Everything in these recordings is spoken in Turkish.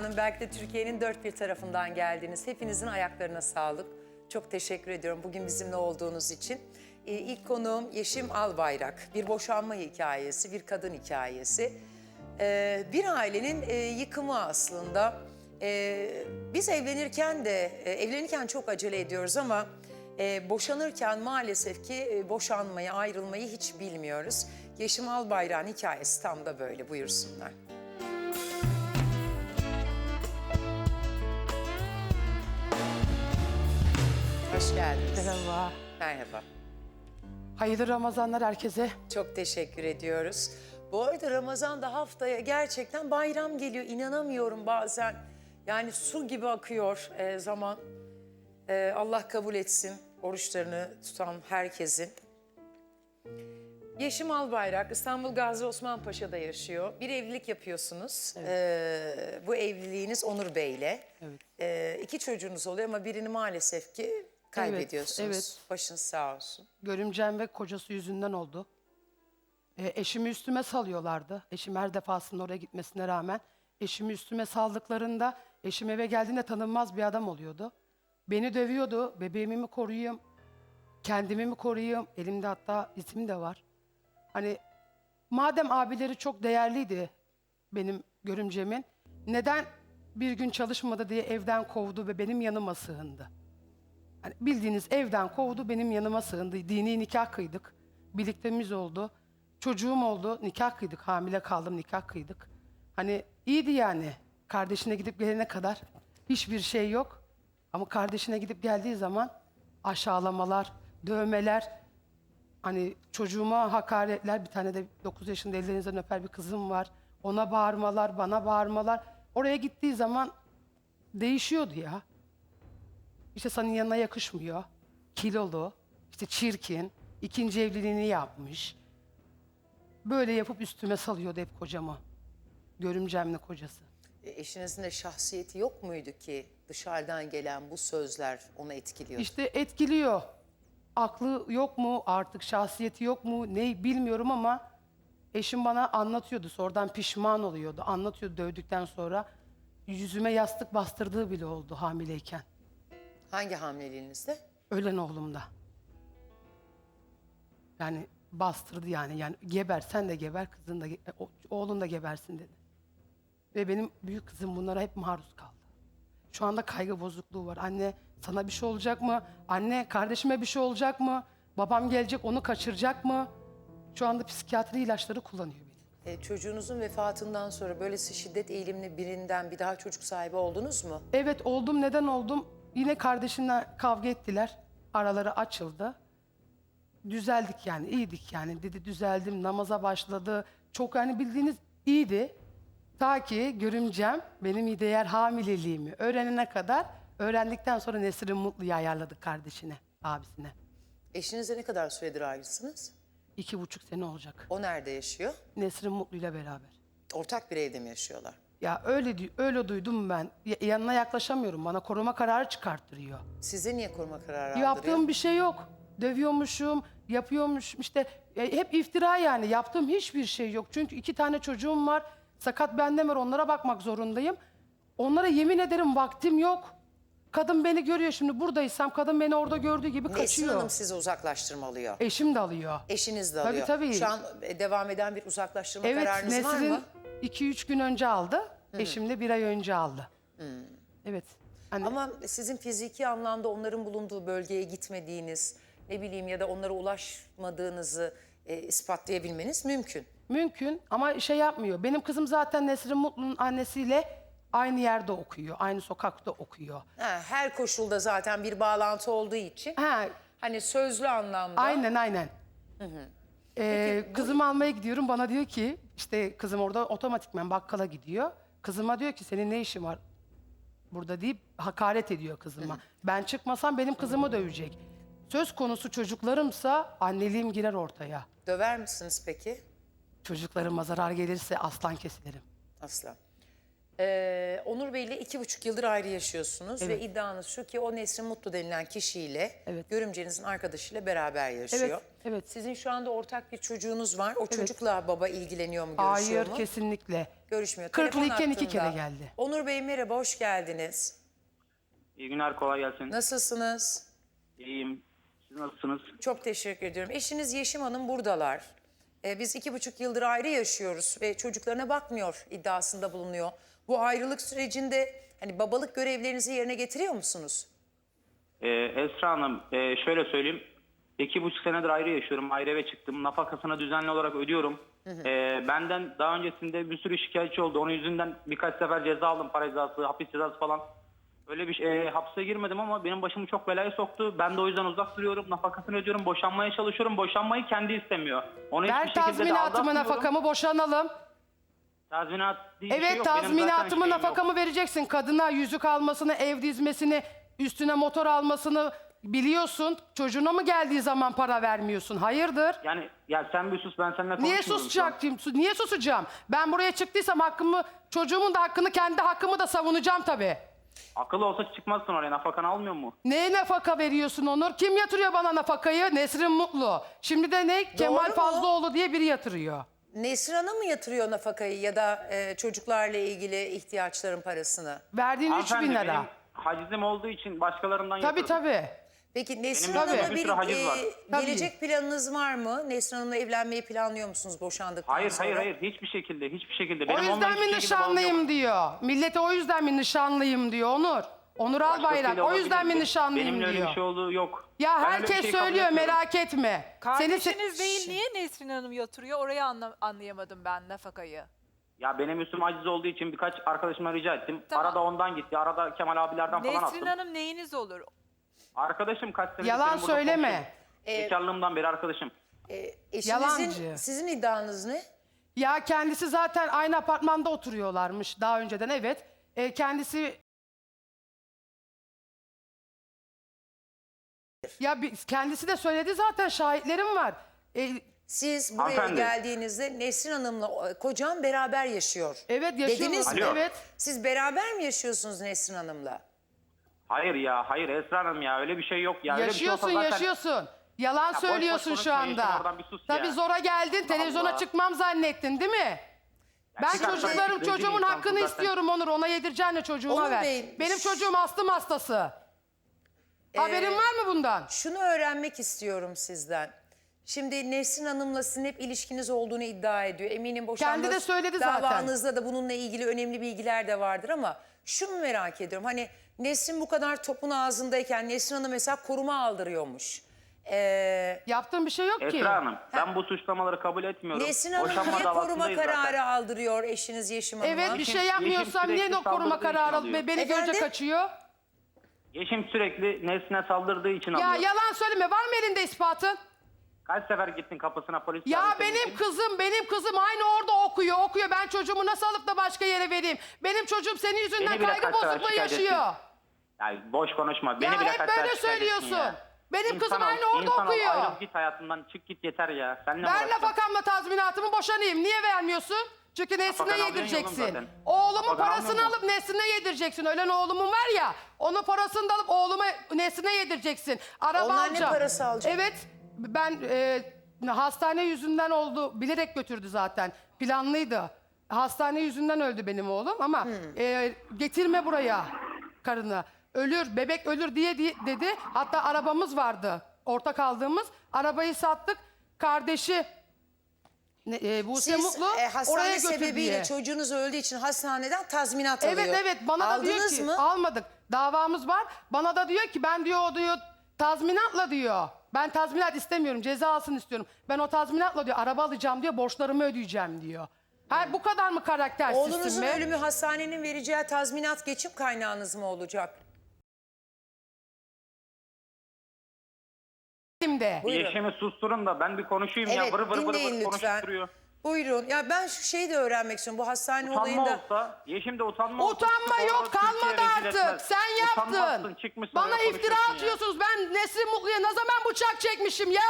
dünyanın belki de Türkiye'nin dört bir tarafından geldiniz. Hepinizin ayaklarına sağlık. Çok teşekkür ediyorum bugün bizimle olduğunuz için. Ee, ilk konuğum Yeşim Albayrak. Bir boşanma hikayesi, bir kadın hikayesi. Ee, bir ailenin e, yıkımı aslında. Ee, biz evlenirken de, e, evlenirken çok acele ediyoruz ama e, boşanırken maalesef ki e, boşanmayı, ayrılmayı hiç bilmiyoruz. Yeşim Albayrak'ın hikayesi tam da böyle. Buyursunlar. Hoş geldiniz. Merhaba. Merhaba. Hayırlı Ramazanlar herkese. Çok teşekkür ediyoruz. Bu arada Ramazan'da haftaya gerçekten bayram geliyor. İnanamıyorum bazen. Yani su gibi akıyor e, zaman. E, Allah kabul etsin oruçlarını tutan herkesin. Yeşim Albayrak İstanbul Gazi Osman Paşa'da yaşıyor. Bir evlilik yapıyorsunuz. E, bu evliliğiniz Onur Bey'le. Evet. E, iki çocuğunuz oluyor ama birini maalesef ki kaybediyorsunuz. evet. Başınız sağ olsun. Görümcem ve kocası yüzünden oldu. E, eşimi üstüme salıyorlardı. Eşim her defasında oraya gitmesine rağmen. Eşimi üstüme saldıklarında eşim eve geldiğinde tanınmaz bir adam oluyordu. Beni dövüyordu. Bebeğimi mi koruyayım? Kendimi mi koruyayım? Elimde hatta isim de var. Hani madem abileri çok değerliydi benim görümcemin. Neden bir gün çalışmadı diye evden kovdu ve benim yanıma sığındı? Hani bildiğiniz evden kovdu benim yanıma sığındı. Dini nikah kıydık. Birliktemiz oldu. Çocuğum oldu. Nikah kıydık. Hamile kaldım nikah kıydık. Hani iyiydi yani. Kardeşine gidip gelene kadar hiçbir şey yok. Ama kardeşine gidip geldiği zaman aşağılamalar, dövmeler, hani çocuğuma hakaretler. Bir tane de 9 yaşında ellerinizden öper bir kızım var. Ona bağırmalar, bana bağırmalar. Oraya gittiği zaman değişiyordu ya. İşte senin yanına yakışmıyor. Kilolu, işte çirkin, ikinci evliliğini yapmış. Böyle yapıp üstüme salıyordu hep kocamı. Görümcemle kocası. E, Eşinizin de şahsiyeti yok muydu ki dışarıdan gelen bu sözler onu etkiliyor? İşte etkiliyor. Aklı yok mu artık, şahsiyeti yok mu ne bilmiyorum ama eşim bana anlatıyordu. Sonradan pişman oluyordu. Anlatıyordu dövdükten sonra. Yüzüme yastık bastırdığı bile oldu hamileyken. Hangi hamleliğinizde? Ölen oğlumda. Yani bastırdı yani. Yani geber sen de geber kızın da ge- o- oğlun da gebersin dedi. Ve benim büyük kızım bunlara hep maruz kaldı. Şu anda kaygı bozukluğu var. Anne sana bir şey olacak mı? Anne kardeşime bir şey olacak mı? Babam gelecek onu kaçıracak mı? Şu anda psikiyatri ilaçları kullanıyor beni. E, çocuğunuzun vefatından sonra böylesi şiddet eğilimli birinden bir daha çocuk sahibi oldunuz mu? Evet oldum. Neden oldum? Yine kardeşimle kavga ettiler. Araları açıldı. Düzeldik yani, iyiydik yani. Dedi düzeldim, namaza başladı. Çok hani bildiğiniz iyiydi. Ta ki görümcem benim ideyer hamileliğimi öğrenene kadar öğrendikten sonra Nesrin Mutlu'yu ayarladık kardeşine, abisine. Eşinizle ne kadar süredir ayrısınız? İki buçuk sene olacak. O nerede yaşıyor? Nesrin Mutlu'yla beraber. Ortak bir evde mi yaşıyorlar? Ya öyle di- öyle duydum ben. Ya- yanına yaklaşamıyorum. Bana koruma kararı çıkarttırıyor. Size niye koruma kararı aldırıyor? Yaptığım bir şey yok. Dövüyormuşum, yapıyormuşum işte e, hep iftira yani. Yaptığım hiçbir şey yok. Çünkü iki tane çocuğum var. Sakat bende var onlara bakmak zorundayım. Onlara yemin ederim vaktim yok. Kadın beni görüyor şimdi buradaysam kadın beni orada gördüğü gibi Nesrin kaçıyor. Hanım sizi uzaklaştırmalıyor. Eşim de alıyor. Eşiniz de Tabii, alıyor. tabii. Şu an e, devam eden bir uzaklaştırma Evet kararınız var Nesrin mı? 2-3 gün önce aldı. Eşim de bir ay önce aldı. Evet. Hani Ama sizin fiziki anlamda onların bulunduğu bölgeye gitmediğiniz, ne bileyim ya da onlara ulaşmadığınızı e, ispatlayabilmeniz mümkün. Mümkün ama şey yapmıyor. Benim kızım zaten Nesrin Mutlu'nun annesiyle aynı yerde okuyor. Aynı sokakta okuyor. Ha, her koşulda zaten bir bağlantı olduğu için Ha, hani sözlü anlamda aynen aynen. Ee, kızımı almaya gidiyorum. Bana diyor ki işte kızım orada otomatikmen bakkala gidiyor. Kızıma diyor ki senin ne işin var burada deyip hakaret ediyor kızıma. Ben çıkmasam benim kızımı dövecek. Söz konusu çocuklarımsa anneliğim girer ortaya. döver misiniz peki? Çocuklarıma zarar gelirse aslan kesilirim. Asla. Ee, Onur Bey ile iki buçuk yıldır ayrı yaşıyorsunuz ve iddianız şu ki o Nesrin Mutlu denilen kişiyle Evet. görümcenizin arkadaşıyla beraber yaşıyor. Evet, evet. Sizin şu anda ortak bir çocuğunuz var. O çocukla baba ilgileniyor mu, görüşüyor Hayır mu? kesinlikle. Görüşmüyor. Kırklıyken Telefon iki kere hattında. geldi. Onur Bey merhaba, hoş geldiniz. İyi günler, kolay gelsin. Nasılsınız? İyiyim. Siz nasılsınız? Çok teşekkür ediyorum. Eşiniz Yeşim Hanım buradalar. Ee, biz iki buçuk yıldır ayrı yaşıyoruz ve çocuklarına bakmıyor iddiasında bulunuyor. Bu ayrılık sürecinde hani babalık görevlerinizi yerine getiriyor musunuz? Ee, Esra Hanım, e, şöyle söyleyeyim. İki buçuk senedir ayrı yaşıyorum. Ayrı eve çıktım. Nafakasını düzenli olarak ödüyorum. Ee, benden daha öncesinde bir sürü şikayetçi oldu. Onun yüzünden birkaç sefer ceza aldım. Para cezası, hapis cezası falan. Öyle bir şey, e, hapse girmedim ama benim başımı çok belaya soktu. Ben de o yüzden uzak duruyorum. Nafakasını ödüyorum. Boşanmaya çalışıyorum. Boşanmayı kendi istemiyor. Onu Ver hiçbir şekilde de tazminatımı aldatmıyorum. nafakamı boşanalım. Tazminat diye bir şey Evet yok. Benim zaten tazminatımı şeyim yok. nafakamı vereceksin. Kadına yüzük almasını, ev dizmesini, üstüne motor almasını biliyorsun. Çocuğuna mı geldiği zaman para vermiyorsun? Hayırdır? Yani ya sen bir sus ben seninle konuşmuyorum. Niye şu an. susacaktım? Su- Niye susacağım? Ben buraya çıktıysam hakkımı, çocuğumun da hakkını, kendi hakkımı da savunacağım tabii. Akıl olsa çıkmazsın oraya nafakanı almıyor mu? Neye nafaka veriyorsun Onur? Kim yatırıyor bana nafakayı? Nesrin Mutlu. Şimdi de ne? Kemal mu? Fazlıoğlu diye biri yatırıyor. Nesrin Hanım mı yatırıyor nafakayı ya da e, çocuklarla ilgili ihtiyaçların parasını? Verdiğin 3 bin Hanımefendi, lira. Benim hacizim olduğu için başkalarından Tabii yatırdım. tabii. Peki Nesrin Benim Hanım'la bir bir sürü haciz var. e, Tabii. gelecek planınız var mı? Nesrin Hanım'la evlenmeyi planlıyor musunuz boşandıktan Hayır sonra? hayır hayır hiçbir şekilde hiçbir şekilde. O Benim onunla yüzden hiçbir mi şekilde bağım yok. nişanlıyım diyor. Millete o yüzden mi nişanlıyım diyor Onur. Onur Albayrak Başkasıyla o yüzden olabilir. mi nişanlıyım Benimle öyle diyor. bir şey olduğu yok. Ya Ben öyle bir herkes kabul söylüyor etmiyorum. merak etme. Seni se- Kardeşiniz değil niye Nesrin Hanım yatırıyor? Orayı anla- anlayamadım ben nafakayı. Ya benim üstüm aciz olduğu için birkaç arkadaşıma rica ettim. Tamam. Arada ondan gitti. Arada Kemal abilerden falan Nesrin attım. Hanım neyiniz olur? Arkadaşım kaç senedir Yalan benim burada söyleme. komşum. Ee, Bekarlığımdan beri arkadaşım. E, eşinizin, Yalancı. sizin iddianız ne? Ya kendisi zaten aynı apartmanda oturuyorlarmış daha önceden evet. E, kendisi Ya bi- kendisi de söyledi zaten şahitlerim var. E, Siz buraya Hanımefendi. geldiğinizde Nesrin Hanım'la e, kocam beraber yaşıyor. evet yaşıyorlar. Dediniz mi? Alo. Evet. Siz beraber mi yaşıyorsunuz Nesrin Hanım'la? Hayır ya hayır Esra Hanım ya öyle bir şey yok ya. Öyle bir şey yaşıyorsun olsa zaten... yaşıyorsun. Yalan boş söylüyorsun boş şu konuşma, Yeşim, anda. oradan bir sus Tabii ya. zora geldin televizyona Allah. çıkmam zannettin değil mi? Ben çıkarsan çocuklarım rezil çocuğumun insansın hakkını zaten. istiyorum Onur. Ona yedireceğine çocuğuma Onur ver. Bey, Benim şş. çocuğum astım hastası. Haberin var mı bundan? Şunu öğrenmek istiyorum sizden. Şimdi Nesrin Hanım'la sizin hep ilişkiniz olduğunu iddia ediyor. Eminim boşanma Kendi de söyledi zaten. davanızda da bununla ilgili önemli bilgiler de vardır ama şunu merak ediyorum. Hani Nesrin bu kadar topun ağzındayken Nesrin Hanım mesela koruma aldırıyormuş. Ee, Yaptığım bir şey yok ki. Esra Hanım ben bu suçlamaları kabul etmiyorum. Nesrin Hanım Boşanma niye koruma davasındayız kararı zaten. aldırıyor eşiniz Yeşim Hanım'a? Evet bir şey yapmıyorsam niye sürekli o koruma saldırdığı için kararı alıyor. alıp beni Efendim? görünce kaçıyor? Yeşim sürekli Nesrin'e saldırdığı için Ya alıyor. yalan söyleme var mı elinde ispatın? Kaç sefer gittin kapısına polis Ya benim için? kızım benim kızım aynı orada okuyor okuyor. Ben çocuğumu nasıl alıp da başka yere vereyim? Benim çocuğum senin yüzünden Beni bile kaygı kaç sefer bozukluğu şikayet yaşıyor. ettin. Ya boş konuşma. Beni Ya bile hep kaç böyle sefer şikayet ettin söylüyorsun. ya. Benim kızım aynı orada insan ol, okuyor. ayrıl git hayatımdan çık git yeter ya. Sen ne Ver nafakamla tazminatımı boşanayım. Niye vermiyorsun? Çünkü alıyorsun yedireceksin. oğlum zaten. Oğlumun parasını alıp Nesrin'e yedireceksin. Ölen oğlumun var ya. Onun parasını da alıp oğluma Nesrin'e yedireceksin. Araba Onlar ne alacağım. parası alacak? Evet. Ben e, hastane yüzünden oldu. Bilerek götürdü zaten. Planlıydı. Hastane yüzünden öldü benim oğlum ama Hmm. e, getirme buraya karını. Ölür, bebek ölür diye, diye dedi. Hatta arabamız vardı. Ortak aldığımız. Arabayı sattık. Kardeşi ne, e, Buse Siz Mutlu e, oraya hastane götür sebebiyle diye. çocuğunuz öldüğü için hastaneden tazminat Evet alıyor. evet bana da diyor Aldınız ki mı? almadık. Davamız var. Bana da diyor ki ben diyor o diyor tazminatla diyor. Ben tazminat istemiyorum. Ceza alsın istiyorum. Ben o tazminatla diyor araba alacağım diyor. Borçlarımı ödeyeceğim diyor. Ha, bu kadar mı karaktersizsin Oğlunuzun be? ölümü hastanenin vereceği tazminat geçim kaynağınız mı olacak? Buyurun. Yeşimi susturun da ben bir konuşayım Evet ya. Vır vır vır dinleyin vır konuşup lütfen. duruyor. Buyurun. Ya ben şu şeyi de öğrenmek istiyorum. Bu hastane Utanma olayında... olsa, Yeşim de utanma olsa... Utanma çıkıp yok orada kalmadı rezil artık. etmez. Sen yaptın. Utanmazsın, çıkmışsın Bana oraya iftira konuşuyorsun ya. atıyorsunuz. Ben Nesrin Mutlu'ya ne zaman bıçak çekmişim ya?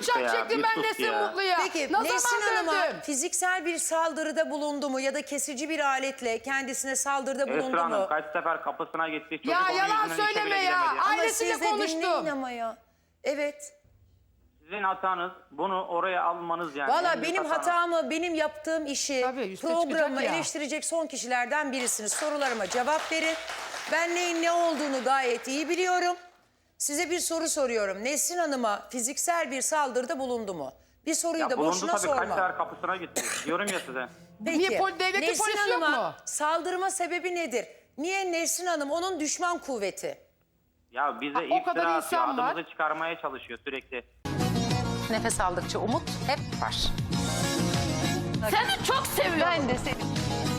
Bıçak ya, çektim bir ben sus Nesin ya. Peki ne Nesrin zaman Hanım'a fiziksel bir saldırıda bulundu mu ya da kesici bir aletle kendisine saldırıda bulundu Esra Hanım mu? kaç sefer kapısına gitti. Çocuk Ya onun yalan yüzünden işe söyleme bile ya. gidemedi. Ama Ailesiyle siz de konuştum. dinleyin ama ya. Evet. Sizin hatanız bunu oraya almanız yani. Valla benim hatanız. hatamı, benim yaptığım işi, Tabii, üste programı çıkacak ya. eleştirecek son kişilerden birisiniz. Sorularıma cevap verin. Ben neyin ne olduğunu gayet iyi biliyorum. Size bir soru soruyorum. Nesrin Hanım'a fiziksel bir saldırıda bulundu mu? Bir soruyu Ya da bulundu boşuna tabii kaç sorma. sefer kapısına gitti. Diyorum ya size. Peki. Niye pol- devletin Nesrin polisi yok Hanım'a mu? saldırma sebebi nedir? Niye Nesrin Hanım onun düşman kuvveti? Ya bize Ha, o kadar iftira atıyor. insan var. Adımızı çıkarmaya çalışıyor sürekli. Nefes aldıkça umut hep var. Seni çok seviyorum. Ben de seni.